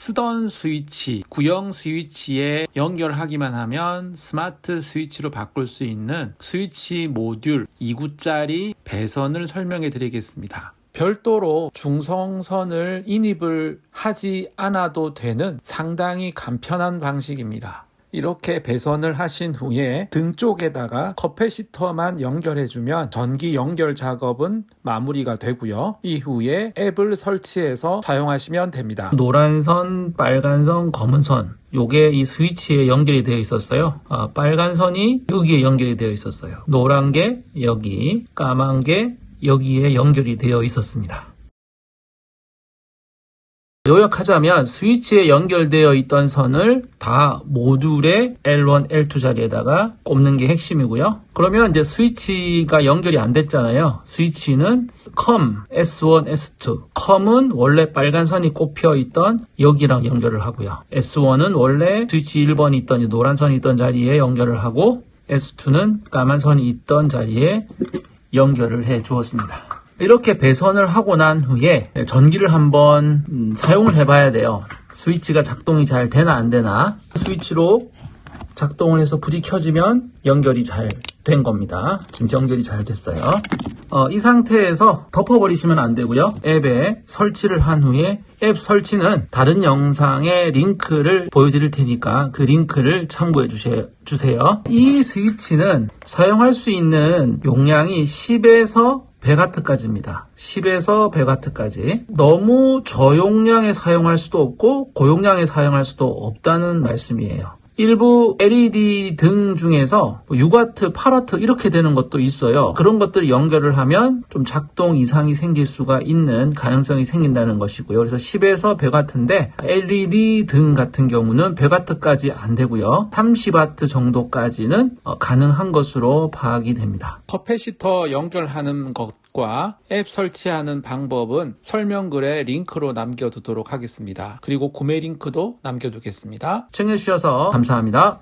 쓰던 스위치, 구형 스위치에 연결하기만 하면 스마트 스위치로 바꿀 수 있는 스위치 모듈 2구짜리 배선을 설명해 드리겠습니다. 별도로 중성선을 인입을 하지 않아도 되는 상당히 간편한 방식입니다. 이렇게 배선을 하신 후에 등 쪽에다가 커패시터만 연결해주면 전기 연결 작업은 마무리가 되고요. 이후에 앱을 설치해서 사용하시면 됩니다. 노란 선, 빨간 선, 검은 선. 요게 이 스위치에 연결이 되어 있었어요. 아, 빨간 선이 여기에 연결이 되어 있었어요. 노란 게 여기, 까만 게 여기에 연결이 되어 있었습니다. 요약하자면 스위치에 연결되어 있던 선을 다 모듈의 L1, L2 자리에다가 꼽는 게 핵심이고요. 그러면 이제 스위치가 연결이 안 됐잖아요. 스위치는 COM S1, S2. COM은 원래 빨간 선이 꼽혀 있던 여기랑 연결을 하고요. S1은 원래 스위치 1번이 있던 이 노란 선이 있던 자리에 연결을 하고 S2는 까만 선이 있던 자리에 연결을 해 주었습니다. 이렇게 배선을 하고 난 후에 전기를 한번 음, 사용을 해봐야 돼요. 스위치가 작동이 잘 되나 안 되나. 스위치로 작동을 해서 불이 켜지면 연결이 잘 된 겁니다. 지금 연결이 잘 됐어요. 어, 이 상태에서 덮어버리시면 안 되고요. 앱에 설치를 한 후에 앱 설치는 다른 영상의 링크를 보여드릴 테니까 그 링크를 참고해 주세- 주세요. 이 스위치는 사용할 수 있는 용량이 10에서 100W까지입니다. 10에서 100W까지. 너무 저용량에 사용할 수도 없고 고용량에 사용할 수도 없다는 말씀이에요. 일부 LED 등 중에서 6W, 8W 이렇게 되는 것도 있어요. 그런 것들을 연결을 하면 좀 작동 이상이 생길 수가 있는 가능성이 생긴다는 것이고요. 그래서 10에서 100W인데 LED 등 같은 경우는 100W까지 안 되고요. 30W 정도까지는 어, 가능한 것으로 파악이 됩니다. 커패시터 연결하는 것과 앱 설치하는 방법은 설명글에 링크로 남겨두도록 하겠습니다. 그리고 구매 링크도 남겨두겠습니다. 시청해주셔서 감사합니다.